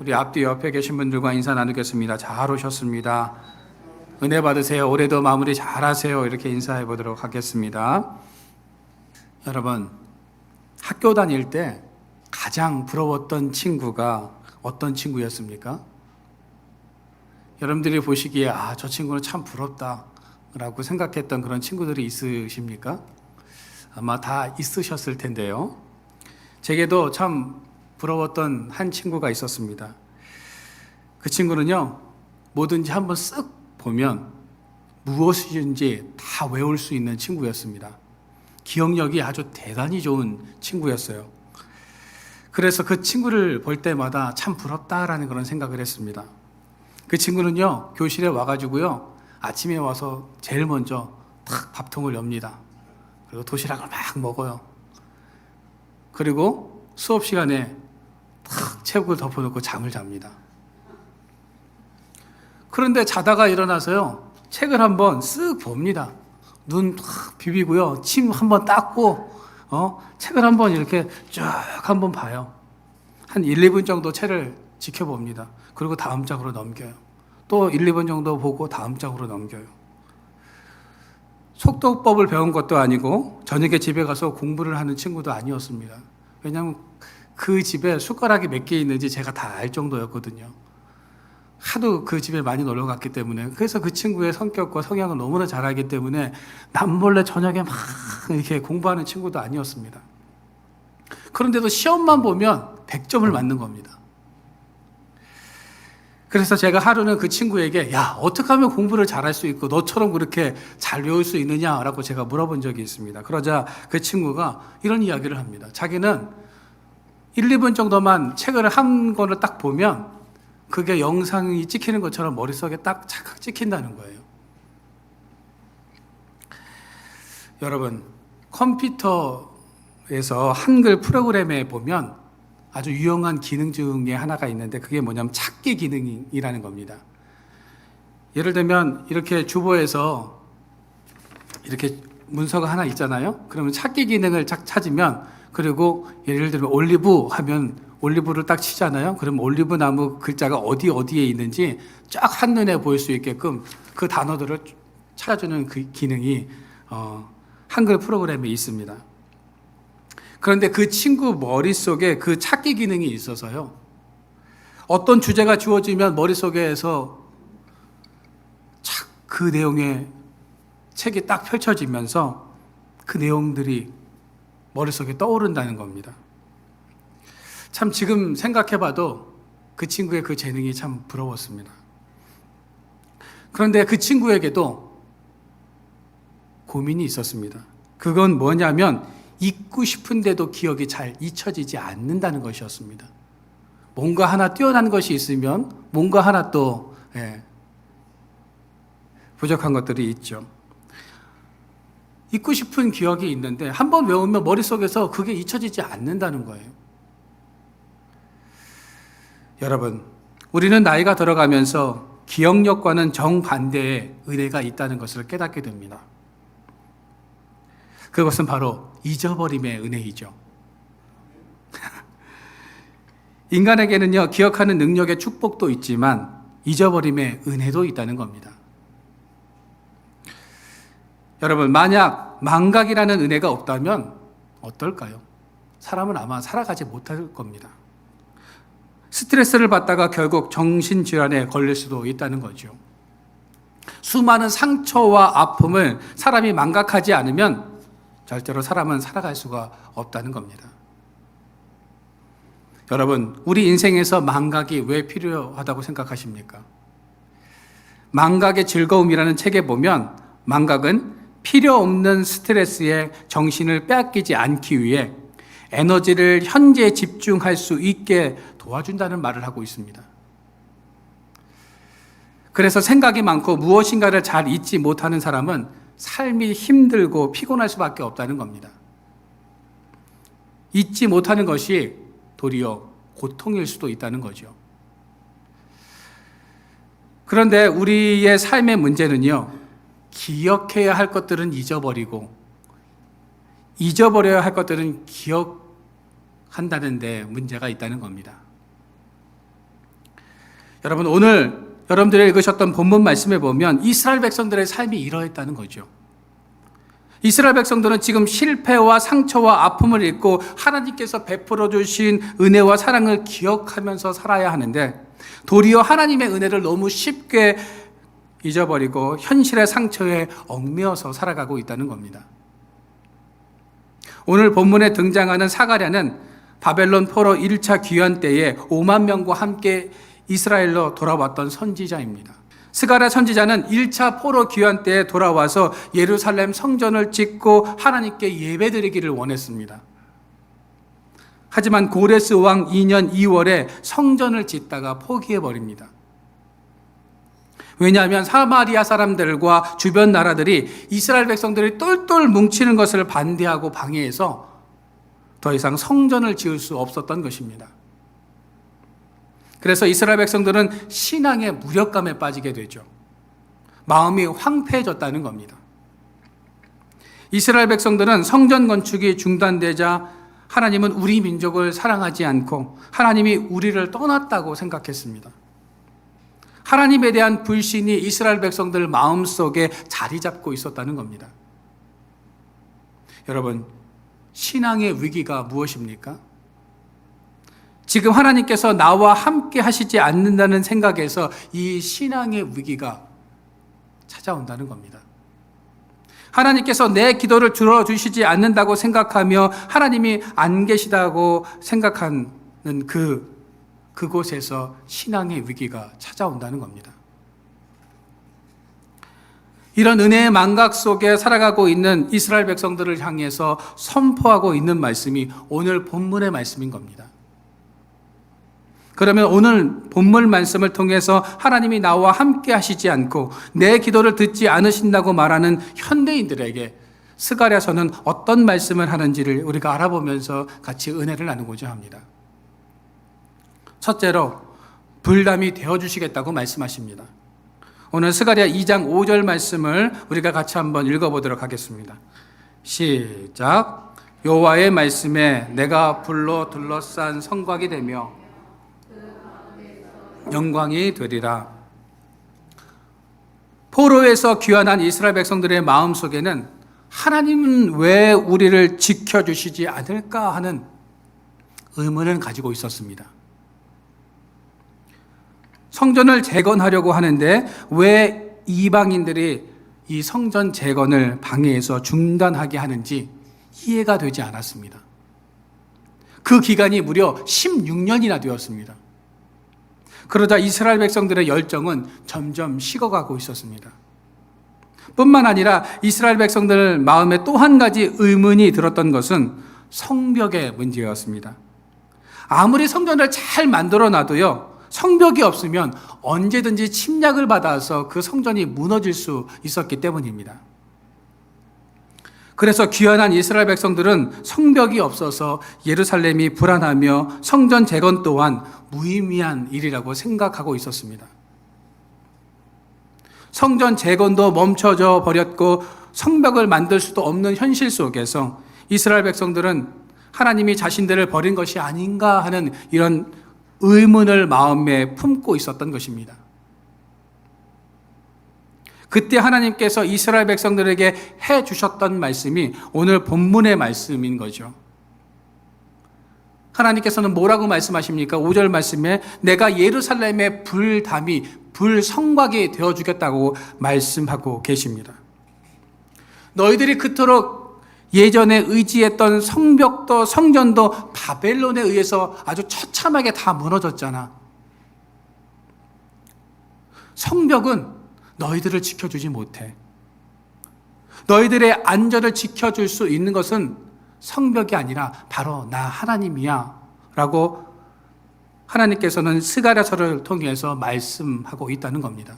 우리 앞뒤 옆에 계신 분들과 인사 나누겠습니다. 잘 오셨습니다. 은혜 받으세요. 올해도 마무리 잘 하세요. 이렇게 인사해 보도록 하겠습니다. 여러분, 학교 다닐 때 가장 부러웠던 친구가 어떤 친구였습니까? 여러분들이 보시기에 아, 저 친구는 참 부럽다. 라고 생각했던 그런 친구들이 있으십니까? 아마 다 있으셨을 텐데요. 제게도 참 부러웠던 한 친구가 있었습니다. 그 친구는요, 뭐든지 한번 쓱 보면 무엇이든지 다 외울 수 있는 친구였습니다. 기억력이 아주 대단히 좋은 친구였어요. 그래서 그 친구를 볼 때마다 참 부럽다라는 그런 생각을 했습니다. 그 친구는요, 교실에 와가지고요, 아침에 와서 제일 먼저 탁 밥통을 엽니다. 그리고 도시락을 막 먹어요. 그리고 수업 시간에 탁 책을 덮어놓고 잠을 잡니다. 그런데 자다가 일어나서요, 책을 한번 쓱 봅니다. 눈 탁 비비고요, 침 한번 닦고, 어, 책을 한번 이렇게 쫙 한번 봐요. 한 1, 2분 정도 책을 지켜봅니다. 그리고 다음 장으로 넘겨요. 또 1, 2분 정도 보고 다음 장으로 넘겨요. 속도법을 배운 것도 아니고 저녁에 집에 가서 공부를 하는 친구도 아니었습니다. 왜냐하면 그 집에 숟가락이 몇 개 있는지 제가 다 알 정도였거든요. 하도 그 집에 많이 놀러 갔기 때문에 그래서 그 친구의 성격과 성향을 너무나 잘 알기 때문에 남몰래 저녁에 막 이렇게 공부하는 친구도 아니었습니다. 그런데도 시험만 보면 100점을 맞는 겁니다. 그래서 제가 하루는 그 친구에게 야 어떻게 하면 공부를 잘할 수 있고 너처럼 그렇게 잘 외울 수 있느냐라고 제가 물어본 적이 있습니다. 그러자 그 친구가 이런 이야기를 합니다. 자기는 1, 2분 정도만 책을 한 권을 딱 보면 그게 영상이 찍히는 것처럼 머릿속에 딱 착각 찍힌다는 거예요. 여러분 컴퓨터에서 한글 프로그램에 보면 아주 유용한 기능 중에 하나가 있는데 그게 뭐냐면 찾기 기능이라는 겁니다. 예를 들면 이렇게 주보에서 이렇게 문서가 하나 있잖아요. 그러면 찾기 기능을 착 찾으면 그리고 예를 들면 올리브 하면 올리브를 딱 치잖아요. 그럼 올리브 나무 글자가 어디 어디에 있는지 쫙 한눈에 보일 수 있게끔 그 단어들을 찾아주는 그 기능이 어, 한글 프로그램에 있습니다. 그런데 그 친구 머릿속에 그 찾기 기능이 있어서요. 어떤 주제가 주어지면 머릿속에서 착 그 내용의 책이 딱 펼쳐지면서 그 내용들이 머릿속에 떠오른다는 겁니다. 참 지금 생각해봐도 그 친구의 그 재능이 참 부러웠습니다. 그런데 그 친구에게도 고민이 있었습니다. 그건 뭐냐면 잊고 싶은데도 기억이 잘 잊혀지지 않는다는 것이었습니다. 뭔가 하나 뛰어난 것이 있으면 뭔가 하나 또 예, 부족한 것들이 있죠. 잊고 싶은 기억이 있는데 한 번 외우면 머릿속에서 그게 잊혀지지 않는다는 거예요. 여러분, 우리는 나이가 들어가면서 기억력과는 정반대의 은혜가 있다는 것을 깨닫게 됩니다. 그것은 바로 잊어버림의 은혜이죠. 인간에게는요, 기억하는 능력의 축복도 있지만 잊어버림의 은혜도 있다는 겁니다. 여러분, 만약 망각이라는 은혜가 없다면 어떨까요? 사람은 아마 살아가지 못할 겁니다. 스트레스를 받다가 결국 정신질환에 걸릴 수도 있다는 거죠. 수많은 상처와 아픔을 사람이 망각하지 않으면 절대로 사람은 살아갈 수가 없다는 겁니다. 여러분, 우리 인생에서 망각이 왜 필요하다고 생각하십니까? 망각의 즐거움이라는 책에 보면 망각은 필요 없는 스트레스에 정신을 빼앗기지 않기 위해 에너지를 현재에 집중할 수 있게 도와준다는 말을 하고 있습니다. 그래서 생각이 많고 무엇인가를 잘 잊지 못하는 사람은 삶이 힘들고 피곤할 수밖에 없다는 겁니다. 잊지 못하는 것이 도리어 고통일 수도 있다는 거죠. 그런데 우리의 삶의 문제는요, 기억해야 할 것들은 잊어버리고, 잊어버려야 할 것들은 기억한다는데 문제가 있다는 겁니다. 여러분 오늘 여러분들이 읽으셨던 본문 말씀에 보면 이스라엘 백성들의 삶이 이러했다는 거죠. 이스라엘 백성들은 지금 실패와 상처와 아픔을 잊고 하나님께서 베풀어 주신 은혜와 사랑을 기억하면서 살아야 하는데 도리어 하나님의 은혜를 너무 쉽게 잊어버리고 현실의 상처에 얽매여서 살아가고 있다는 겁니다. 오늘 본문에 등장하는 사가랴는 바벨론 포로 1차 귀환 때에 5만 명과 함께 이스라엘로 돌아왔던 선지자입니다. 스가랴 선지자는 1차 포로 귀환 때에 돌아와서 예루살렘 성전을 짓고 하나님께 예배드리기를 원했습니다. 하지만 고레스 왕 2년 2월에 성전을 짓다가 포기해 버립니다. 왜냐하면 사마리아 사람들과 주변 나라들이 이스라엘 백성들이 똘똘 뭉치는 것을 반대하고 방해해서 더 이상 성전을 지을 수 없었던 것입니다. 그래서 이스라엘 백성들은 신앙의 무력감에 빠지게 되죠. 마음이 황폐해졌다는 겁니다. 이스라엘 백성들은 성전 건축이 중단되자 하나님은 우리 민족을 사랑하지 않고 하나님이 우리를 떠났다고 생각했습니다. 하나님에 대한 불신이 이스라엘 백성들 마음 속에 자리 잡고 있었다는 겁니다. 여러분, 신앙의 위기가 무엇입니까? 지금 하나님께서 나와 함께 하시지 않는다는 생각에서 이 신앙의 위기가 찾아온다는 겁니다. 하나님께서 내 기도를 들어주시지 않는다고 생각하며 하나님이 안 계시다고 생각하는 그, 그곳에서 신앙의 위기가 찾아온다는 겁니다. 이런 은혜의 망각 속에 살아가고 있는 이스라엘 백성들을 향해서 선포하고 있는 말씀이 오늘 본문의 말씀인 겁니다. 그러면 오늘 본문 말씀을 통해서 하나님이 나와 함께 하시지 않고 내 기도를 듣지 않으신다고 말하는 현대인들에게 스가랴서는 어떤 말씀을 하는지를 우리가 알아보면서 같이 은혜를 나누고자 합니다. 첫째로 불담이 되어 주시겠다고 말씀하십니다. 오늘 스가랴 2장 5절 말씀을 우리가 같이 한번 읽어 보도록 하겠습니다. 시작. 여호와의 말씀에 내가 불로 둘러싼 성곽이 되며 영광이 되리라. 포로에서 귀환한 이스라엘 백성들의 마음 속에는 하나님은 왜 우리를 지켜주시지 않을까 하는 의문을 가지고 있었습니다. 성전을 재건하려고 하는데 왜 이방인들이 이 성전 재건을 방해해서 중단하게 하는지 이해가 되지 않았습니다. 그 기간이 무려 16년이나 되었습니다. 그러자 이스라엘 백성들의 열정은 점점 식어가고 있었습니다. 뿐만 아니라 이스라엘 백성들 마음에 또 한 가지 의문이 들었던 것은 성벽의 문제였습니다. 아무리 성전을 잘 만들어 놔도요, 성벽이 없으면 언제든지 침략을 받아서 그 성전이 무너질 수 있었기 때문입니다. 그래서 귀환한 이스라엘 백성들은 성벽이 없어서 예루살렘이 불안하며 성전 재건 또한 무의미한 일이라고 생각하고 있었습니다. 성전 재건도 멈춰져 버렸고 성벽을 만들 수도 없는 현실 속에서 이스라엘 백성들은 하나님이 자신들을 버린 것이 아닌가 하는 이런 의문을 마음에 품고 있었던 것입니다. 그때 하나님께서 이스라엘 백성들에게 해 주셨던 말씀이 오늘 본문의 말씀인 거죠. 하나님께서는 뭐라고 말씀하십니까? 5절 말씀에 내가 예루살렘의 불담이 불성곽이 되어 주겠다고 말씀하고 계십니다. 너희들이 그토록 예전에 의지했던 성벽도 성전도 바벨론에 의해서 아주 처참하게 다 무너졌잖아. 성벽은 너희들을 지켜주지 못해. 너희들의 안전을 지켜줄 수 있는 것은 성벽이 아니라 바로 나 하나님이야. 라고 하나님께서는 스가랴서를 통해서 말씀하고 있다는 겁니다.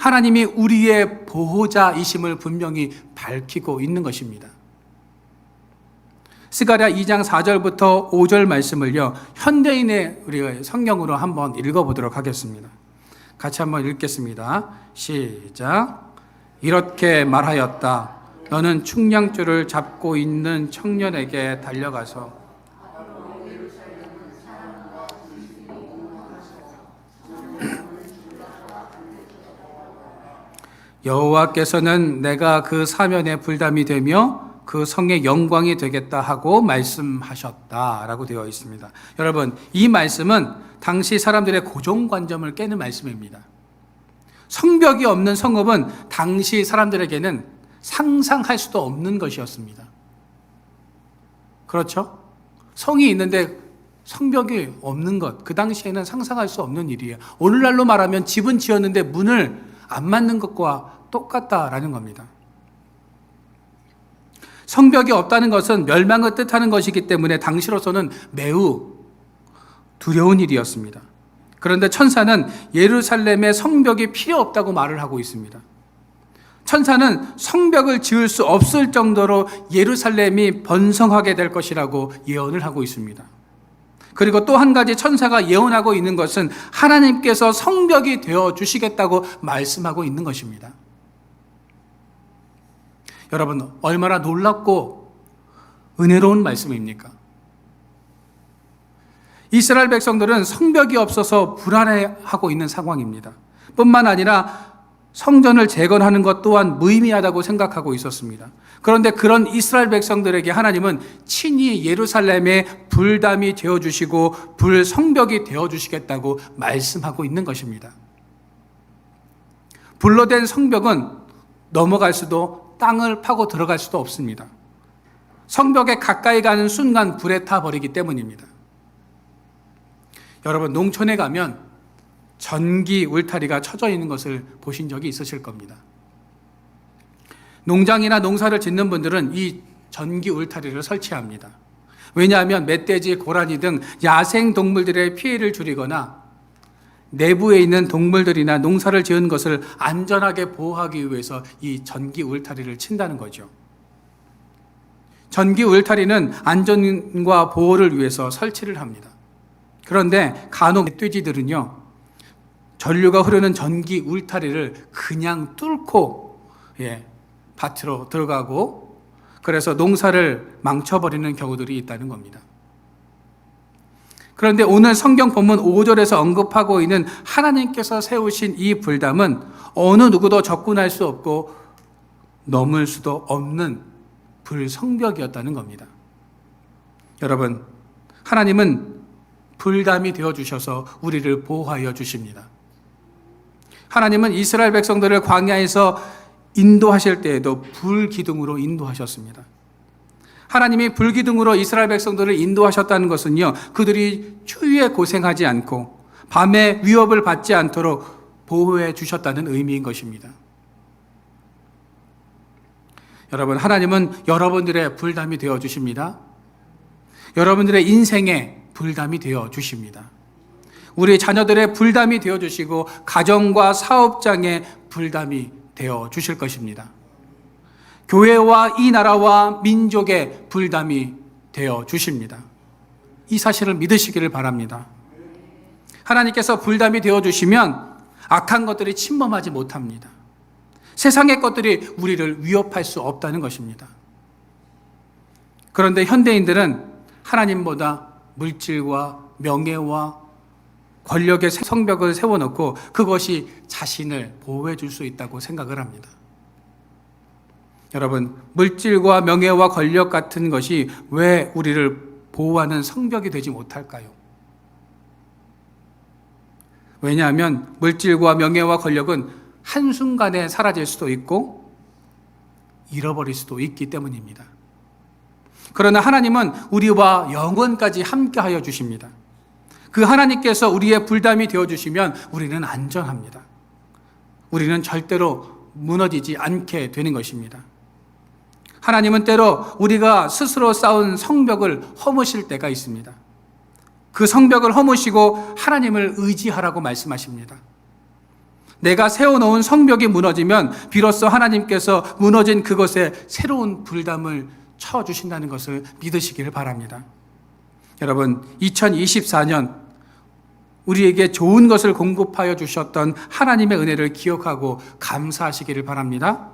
하나님이 우리의 보호자이심을 분명히 밝히고 있는 것입니다. 스가랴 2장 4절부터 5절 말씀을요, 현대인의 우리가 성경으로 한번 읽어 보도록 하겠습니다. 같이 한번 읽겠습니다. 시작. 이렇게 말하였다. 너는 충량줄을 잡고 있는 청년에게 달려가서 여호와께서는 내가 그 사면의 불담이 되며 그 성의 영광이 되겠다 하고 말씀하셨다라고 되어 있습니다. 여러분, 이 말씀은 당시 사람들의 고정관점을 깨는 말씀입니다. 성벽이 없는 성읍은 당시 사람들에게는 상상할 수도 없는 것이었습니다. 그렇죠? 성이 있는데 성벽이 없는 것, 그 당시에는 상상할 수 없는 일이에요. 오늘날로 말하면 집은 지었는데 문을 안 맞는 것과 똑같다라는 겁니다. 성벽이 없다는 것은 멸망을 뜻하는 것이기 때문에 당시로서는 매우 두려운 일이었습니다. 그런데 천사는 예루살렘에 성벽이 필요 없다고 말을 하고 있습니다. 천사는 성벽을 지을 수 없을 정도로 예루살렘이 번성하게 될 것이라고 예언을 하고 있습니다. 그리고 또 한 가지 천사가 예언하고 있는 것은 하나님께서 성벽이 되어 주시겠다고 말씀하고 있는 것입니다. 여러분, 얼마나 놀랍고 은혜로운 말씀입니까? 이스라엘 백성들은 성벽이 없어서 불안해하고 있는 상황입니다. 뿐만 아니라 성전을 재건하는 것 또한 무의미하다고 생각하고 있었습니다. 그런데 그런 이스라엘 백성들에게 하나님은 친히 예루살렘에 불담이 되어 주시고 불 성벽이 되어 주시겠다고 말씀하고 있는 것입니다. 불로 된 성벽은 넘어갈 수도 땅을 파고 들어갈 수도 없습니다. 성벽에 가까이 가는 순간 불에 타 버리기 때문입니다. 여러분 농촌에 가면 전기 울타리가 쳐져 있는 것을 보신 적이 있으실 겁니다. 농장이나 농사를 짓는 분들은 이 전기 울타리를 설치합니다. 왜냐하면 멧돼지, 고라니 등 야생 동물들의 피해를 줄이거나 내부에 있는 동물들이나 농사를 지은 것을 안전하게 보호하기 위해서 이 전기 울타리를 친다는 거죠. 전기 울타리는 안전과 보호를 위해서 설치를 합니다. 그런데 간혹 멧돼지들은요, 전류가 흐르는 전기 울타리를 그냥 뚫고, 예, 밭으로 들어가고, 그래서 농사를 망쳐버리는 경우들이 있다는 겁니다. 그런데 오늘 성경 본문 5절에서 언급하고 있는 하나님께서 세우신 이 불담은 어느 누구도 접근할 수 없고 넘을 수도 없는 불성벽이었다는 겁니다. 여러분, 하나님은 불담이 되어 주셔서 우리를 보호하여 주십니다. 하나님은 이스라엘 백성들을 광야에서 인도하실 때에도 불기둥으로 인도하셨습니다. 하나님이 불기둥으로 이스라엘 백성들을 인도하셨다는 것은요, 그들이 추위에 고생하지 않고 밤에 위협을 받지 않도록 보호해 주셨다는 의미인 것입니다. 여러분, 하나님은 여러분들의 불담이 되어 주십니다. 여러분들의 인생에 불담이 되어 주십니다. 우리 자녀들의 불담이 되어 주시고 가정과 사업장의 불담이 되어 주실 것입니다. 교회와 이 나라와 민족의 불담이 되어 주십니다. 이 사실을 믿으시기를 바랍니다. 하나님께서 불담이 되어 주시면 악한 것들이 침범하지 못합니다. 세상의 것들이 우리를 위협할 수 없다는 것입니다. 그런데 현대인들은 하나님보다 물질과 명예와 권력의 성벽을 세워놓고 그것이 자신을 보호해 줄 수 있다고 생각을 합니다. 여러분, 물질과 명예와 권력 같은 것이 왜 우리를 보호하는 성벽이 되지 못할까요? 왜냐하면 물질과 명예와 권력은 한순간에 사라질 수도 있고 잃어버릴 수도 있기 때문입니다. 그러나 하나님은 우리와 영원까지 함께하여 주십니다. 그 하나님께서 우리의 불담이 되어 주시면 우리는 안전합니다. 우리는 절대로 무너지지 않게 되는 것입니다. 하나님은 때로 우리가 스스로 쌓은 성벽을 허무실 때가 있습니다. 그 성벽을 허무시고 하나님을 의지하라고 말씀하십니다. 내가 세워놓은 성벽이 무너지면 비로소 하나님께서 무너진 그것에 새로운 불담을 쳐주신다는 것을 믿으시기를 바랍니다. 여러분, 2024년 우리에게 좋은 것을 공급하여 주셨던 하나님의 은혜를 기억하고 감사하시기를 바랍니다.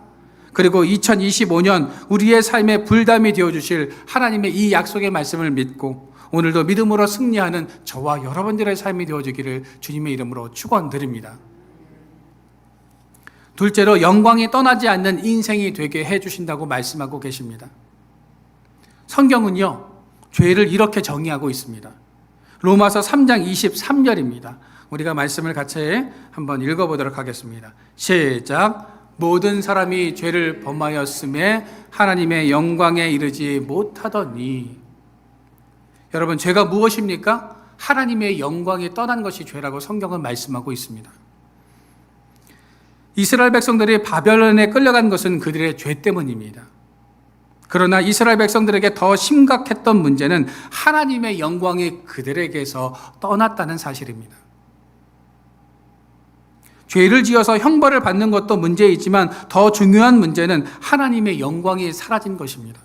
그리고 2025년 우리의 삶에 불담이 되어 주실 하나님의 이 약속의 말씀을 믿고 오늘도 믿음으로 승리하는 저와 여러분들의 삶이 되어지기를 주님의 이름으로 축원드립니다. 둘째로 영광이 떠나지 않는 인생이 되게 해 주신다고 말씀하고 계십니다. 성경은요, 죄를 이렇게 정의하고 있습니다. 로마서 3장 23절입니다. 우리가 말씀을 같이 한번 읽어보도록 하겠습니다. 시작. 모든 사람이 죄를 범하였음에 하나님의 영광에 이르지 못하더니. 여러분, 죄가 무엇입니까? 하나님의 영광이 떠난 것이 죄라고 성경은 말씀하고 있습니다. 이스라엘 백성들이 바벨론에 끌려간 것은 그들의 죄 때문입니다. 그러나 이스라엘 백성들에게 더 심각했던 문제는 하나님의 영광이 그들에게서 떠났다는 사실입니다. 죄를 지어서 형벌을 받는 것도 문제이지만 더 중요한 문제는 하나님의 영광이 사라진 것입니다.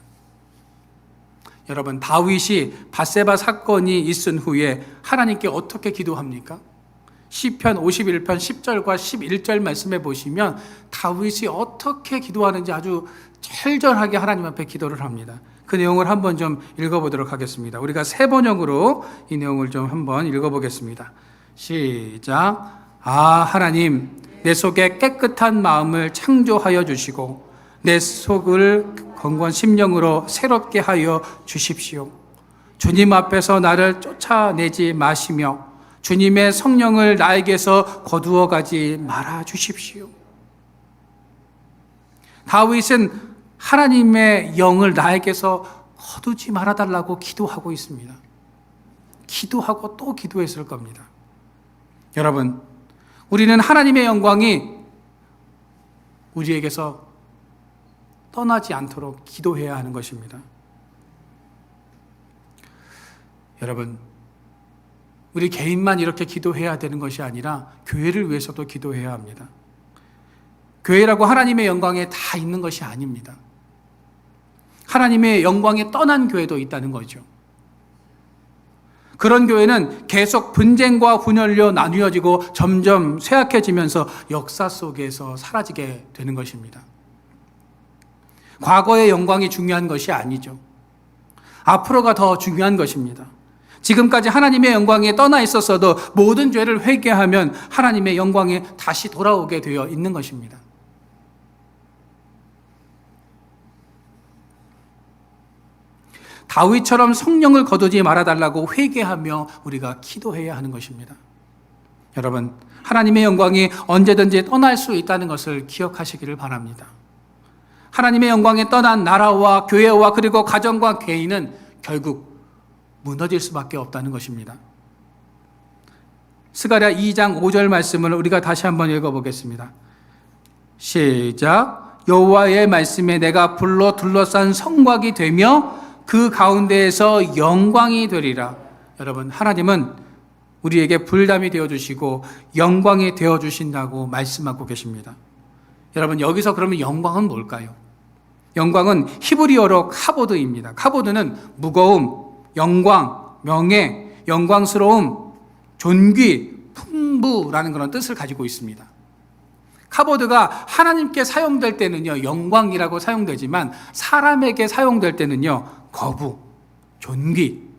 여러분, 다윗이 바세바 사건이 있은 후에 하나님께 어떻게 기도합니까? 시편 51편 10절과 11절 말씀해 보시면 다윗이 어떻게 기도하는지 아주 철저하게 하나님 앞에 기도를 합니다. 그 내용을 한번 좀 읽어보도록 하겠습니다. 우리가 세 번역으로 이 내용을 좀 한번 읽어보겠습니다. 시작. 아, 하나님, 내 속에 깨끗한 마음을 창조하여 주시고, 내 속을 건건 심령으로 새롭게 하여 주십시오. 주님 앞에서 나를 쫓아내지 마시며, 주님의 성령을 나에게서 거두어 가지 말아 주십시오. 다윗은 하나님의 영을 나에게서 거두지 말아 달라고 기도하고 있습니다. 기도하고 또 기도했을 겁니다. 여러분, 우리는 하나님의 영광이 우리에게서 떠나지 않도록 기도해야 하는 것입니다. 여러분, 우리 개인만 이렇게 기도해야 되는 것이 아니라 교회를 위해서도 기도해야 합니다. 교회라고 하나님의 영광에 다 있는 것이 아닙니다. 하나님의 영광에 떠난 교회도 있다는 거죠. 그런 교회는 계속 분쟁과 분열로 나뉘어지고 점점 쇠약해지면서 역사 속에서 사라지게 되는 것입니다. 과거의 영광이 중요한 것이 아니죠. 앞으로가 더 중요한 것입니다. 지금까지 하나님의 영광에 떠나 있었어도 모든 죄를 회개하면 하나님의 영광에 다시 돌아오게 되어 있는 것입니다. 다윗처럼 성령을 거두지 말아 달라고 회개하며 우리가 기도해야 하는 것입니다. 여러분, 하나님의 영광이 언제든지 떠날 수 있다는 것을 기억하시기를 바랍니다. 하나님의 영광에 떠난 나라와 교회와 그리고 가정과 개인은 결국 무너질 수밖에 없다는 것입니다. 스가랴 2장 5절 말씀을 우리가 다시 한번 읽어보겠습니다. 시작. 여호와의 말씀에 내가 불로 둘러싼 성곽이 되며 그 가운데에서 영광이 되리라. 여러분, 하나님은 우리에게 불담이 되어 주시고 영광이 되어 주신다고 말씀하고 계십니다. 여러분, 여기서 그러면 영광은 뭘까요? 영광은 히브리어로 카보드입니다. 카보드는 무거움, 영광, 명예, 영광스러움, 존귀, 풍부라는 그런 뜻을 가지고 있습니다. 카보드가 하나님께 사용될 때는요, 영광이라고 사용되지만 사람에게 사용될 때는요, 거부, 존귀,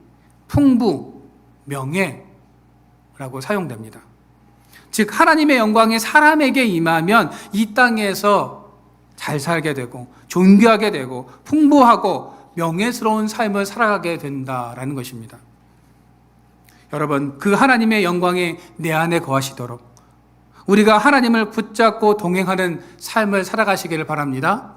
풍부, 명예라고 사용됩니다. 즉, 하나님의 영광이 사람에게 임하면 이 땅에서 잘 살게 되고, 존귀하게 되고, 풍부하고, 명예스러운 삶을 살아가게 된다라는 것입니다. 여러분, 그 하나님의 영광이 내 안에 거하시도록 우리가 하나님을 붙잡고 동행하는 삶을 살아가시기를 바랍니다.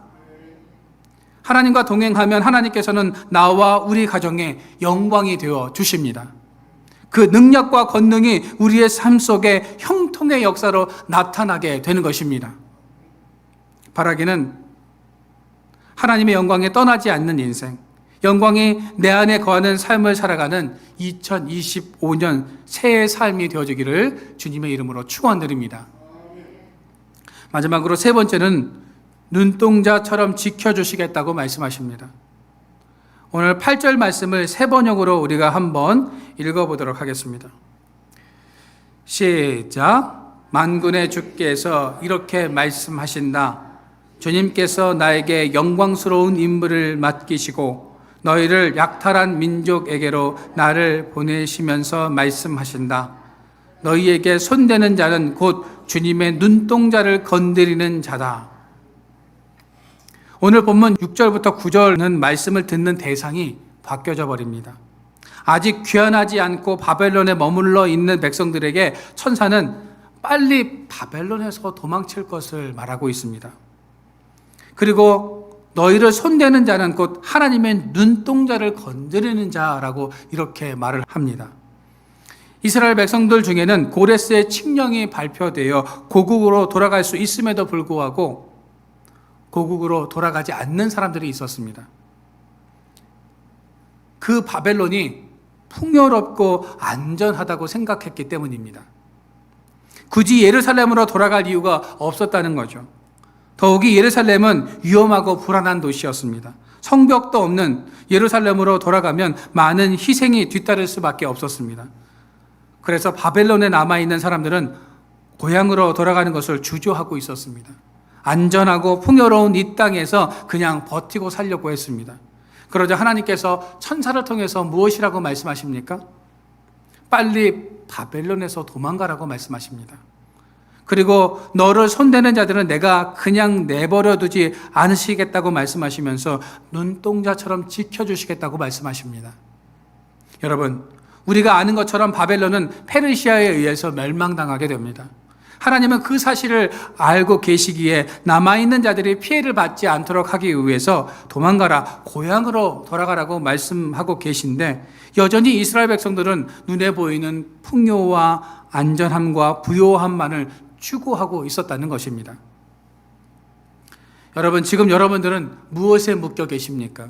하나님과 동행하면 하나님께서는 나와 우리 가정에 영광이 되어 주십니다. 그 능력과 권능이 우리의 삶 속에 형통의 역사로 나타나게 되는 것입니다. 바라기는 하나님의 영광에 떠나지 않는 인생, 영광이 내 안에 거하는 삶을 살아가는 2025년 새해 삶이 되어지기를 주님의 이름으로 축원드립니다. 마지막으로 세 번째는 눈동자처럼 지켜주시겠다고 말씀하십니다. 오늘 8절 말씀을 세 번역으로 우리가 한번 읽어보도록 하겠습니다. 시작. 만군의 주께서 이렇게 말씀하신다. 주님께서 나에게 영광스러운 임무를 맡기시고 너희를 약탈한 민족에게로 나를 보내시면서 말씀하신다. 너희에게 손대는 자는 곧 주님의 눈동자를 건드리는 자다. 오늘 본문 6절부터 9절은 말씀을 듣는 대상이 바뀌어져 버립니다. 아직 귀환하지 않고 바벨론에 머물러 있는 백성들에게 천사는 빨리 바벨론에서 도망칠 것을 말하고 있습니다. 그리고 너희를 손대는 자는 곧 하나님의 눈동자를 건드리는 자라고 이렇게 말을 합니다. 이스라엘 백성들 중에는 고레스의 칙령이 발표되어 고국으로 돌아갈 수 있음에도 불구하고 고국으로 돌아가지 않는 사람들이 있었습니다. 그 바벨론이 풍요롭고 안전하다고 생각했기 때문입니다. 굳이 예루살렘으로 돌아갈 이유가 없었다는 거죠. 더욱이 예루살렘은 위험하고 불안한 도시였습니다. 성벽도 없는 예루살렘으로 돌아가면 많은 희생이 뒤따를 수밖에 없었습니다. 그래서 바벨론에 남아있는 사람들은 고향으로 돌아가는 것을 주저하고 있었습니다. 안전하고 풍요로운 이 땅에서 그냥 버티고 살려고 했습니다. 그러자 하나님께서 천사를 통해서 무엇이라고 말씀하십니까? 빨리 바벨론에서 도망가라고 말씀하십니다. 그리고 너를 손대는 자들은 내가 그냥 내버려 두지 않으시겠다고 말씀하시면서 눈동자처럼 지켜주시겠다고 말씀하십니다. 여러분, 우리가 아는 것처럼 바벨론은 페르시아에 의해서 멸망당하게 됩니다. 하나님은 그 사실을 알고 계시기에 남아있는 자들이 피해를 받지 않도록 하기 위해서 도망가라, 고향으로 돌아가라고 말씀하고 계신데 여전히 이스라엘 백성들은 눈에 보이는 풍요와 안전함과 부요함만을 추구하고 있었다는 것입니다. 여러분, 지금 여러분들은 무엇에 묶여 계십니까?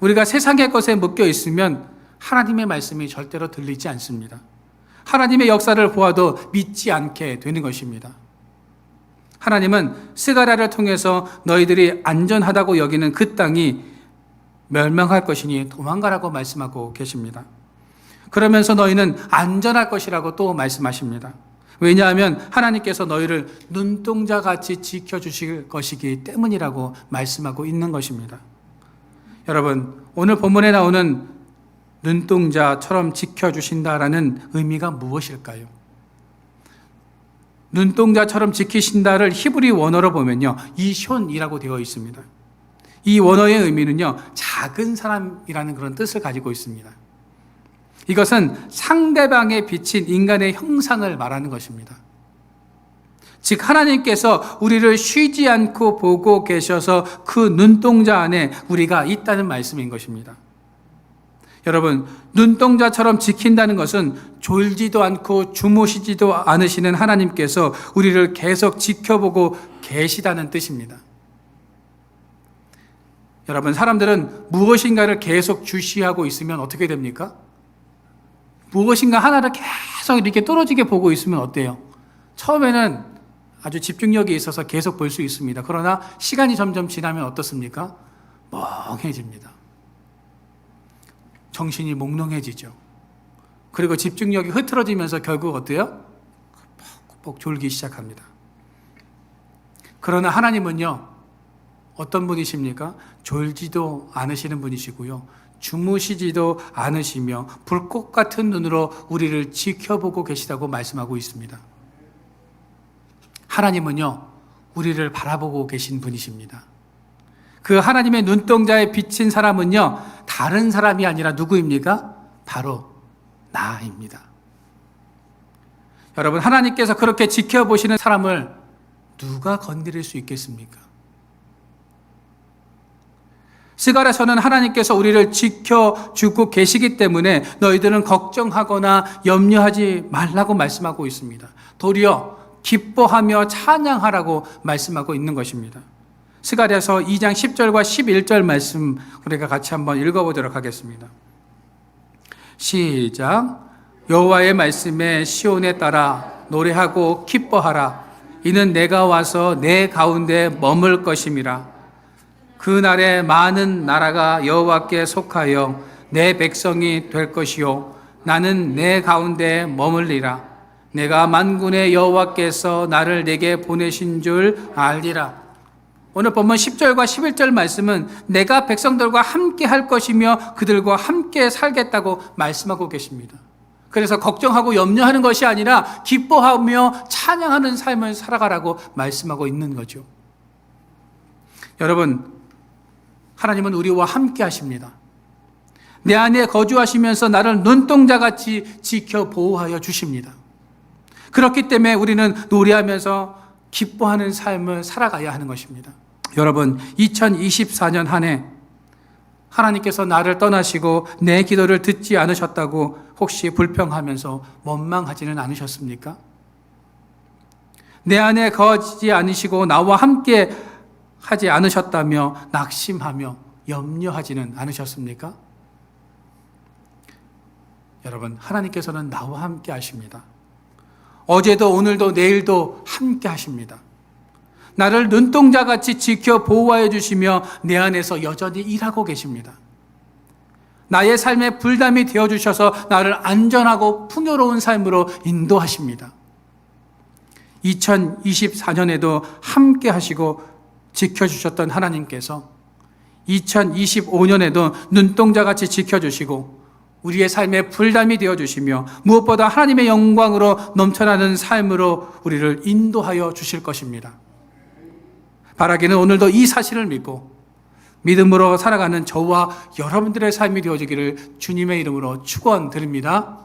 우리가 세상의 것에 묶여 있으면 하나님의 말씀이 절대로 들리지 않습니다. 하나님의 역사를 보아도 믿지 않게 되는 것입니다. 하나님은 스가랴를 통해서 너희들이 안전하다고 여기는 그 땅이 멸망할 것이니 도망가라고 말씀하고 계십니다. 그러면서 너희는 안전할 것이라고 또 말씀하십니다. 왜냐하면 하나님께서 너희를 눈동자 같이 지켜주실 것이기 때문이라고 말씀하고 있는 것입니다. 여러분, 오늘 본문에 나오는 눈동자처럼 지켜주신다라는 의미가 무엇일까요? 눈동자처럼 지키신다를 히브리 원어로 보면요, 이숀이라고 되어 있습니다. 이 원어의 의미는요, 작은 사람이라는 그런 뜻을 가지고 있습니다. 이것은 상대방에 비친 인간의 형상을 말하는 것입니다. 즉, 하나님께서 우리를 쉬지 않고 보고 계셔서 그 눈동자 안에 우리가 있다는 말씀인 것입니다. 여러분, 눈동자처럼 지킨다는 것은 졸지도 않고 주무시지도 않으시는 하나님께서 우리를 계속 지켜보고 계시다는 뜻입니다. 여러분, 사람들은 무엇인가를 계속 주시하고 있으면 어떻게 됩니까? 무엇인가 하나를 계속 이렇게 떨어지게 보고 있으면 어때요? 처음에는 아주 집중력이 있어서 계속 볼 수 있습니다. 그러나 시간이 점점 지나면 어떻습니까? 멍해집니다. 정신이 몽롱해지죠. 그리고 집중력이 흐트러지면서 결국 어때요? 뻑뻑 졸기 시작합니다. 그러나 하나님은요, 어떤 분이십니까? 졸지도 않으시는 분이시고요. 주무시지도 않으시며 불꽃 같은 눈으로 우리를 지켜보고 계시다고 말씀하고 있습니다. 하나님은요, 우리를 바라보고 계신 분이십니다. 그 하나님의 눈동자에 비친 사람은요, 다른 사람이 아니라 누구입니까? 바로 나입니다. 여러분, 하나님께서 그렇게 지켜보시는 사람을 누가 건드릴 수 있겠습니까? 스가랴서는 하나님께서 우리를 지켜주고 계시기 때문에 너희들은 걱정하거나 염려하지 말라고 말씀하고 있습니다. 도리어 기뻐하며 찬양하라고 말씀하고 있는 것입니다. 스가랴서 2장 10절과 11절 말씀 우리가 같이 한번 읽어보도록 하겠습니다. 시작. 여호와의 말씀에 시온에 따라 노래하고 기뻐하라. 이는 내가 와서 내 가운데 머물 것임이라. 그 날에 많은 나라가 여호와께 속하여 내 백성이 될 것이요 나는 내 가운데 머물리라. 내가 만군의 여호와께서 나를 내게 보내신 줄 알리라. 오늘 본문 10절과 11절 말씀은 내가 백성들과 함께 할 것이며 그들과 함께 살겠다고 말씀하고 계십니다. 그래서 걱정하고 염려하는 것이 아니라 기뻐하며 찬양하는 삶을 살아가라고 말씀하고 있는 거죠. 여러분, 하나님은 우리와 함께 하십니다. 내 안에 거주하시면서 나를 눈동자 같이 지켜 보호하여 주십니다. 그렇기 때문에 우리는 노래하면서 기뻐하는 삶을 살아가야 하는 것입니다. 여러분, 2024년 한 해 하나님께서 나를 떠나시고 내 기도를 듣지 않으셨다고 혹시 불평하면서 원망하지는 않으셨습니까? 내 안에 거하지 않으시고 나와 함께 하지 않으셨다며 낙심하며 염려하지는 않으셨습니까? 여러분, 하나님께서는 나와 함께 하십니다. 어제도 오늘도 내일도 함께 하십니다. 나를 눈동자 같이 지켜 보호하여 주시며 내 안에서 여전히 일하고 계십니다. 나의 삶의 불담이 되어 주셔서 나를 안전하고 풍요로운 삶으로 인도하십니다. 2024년에도 함께 하시고 지켜 주셨던 하나님께서 2025년에도 눈동자 같이 지켜 주시고 우리의 삶의 불담이 되어 주시며 무엇보다 하나님의 영광으로 넘쳐나는 삶으로 우리를 인도하여 주실 것입니다. 바라기는 오늘도 이 사실을 믿고 믿음으로 살아가는 저와 여러분들의 삶이 되어지기를 주님의 이름으로 축원드립니다.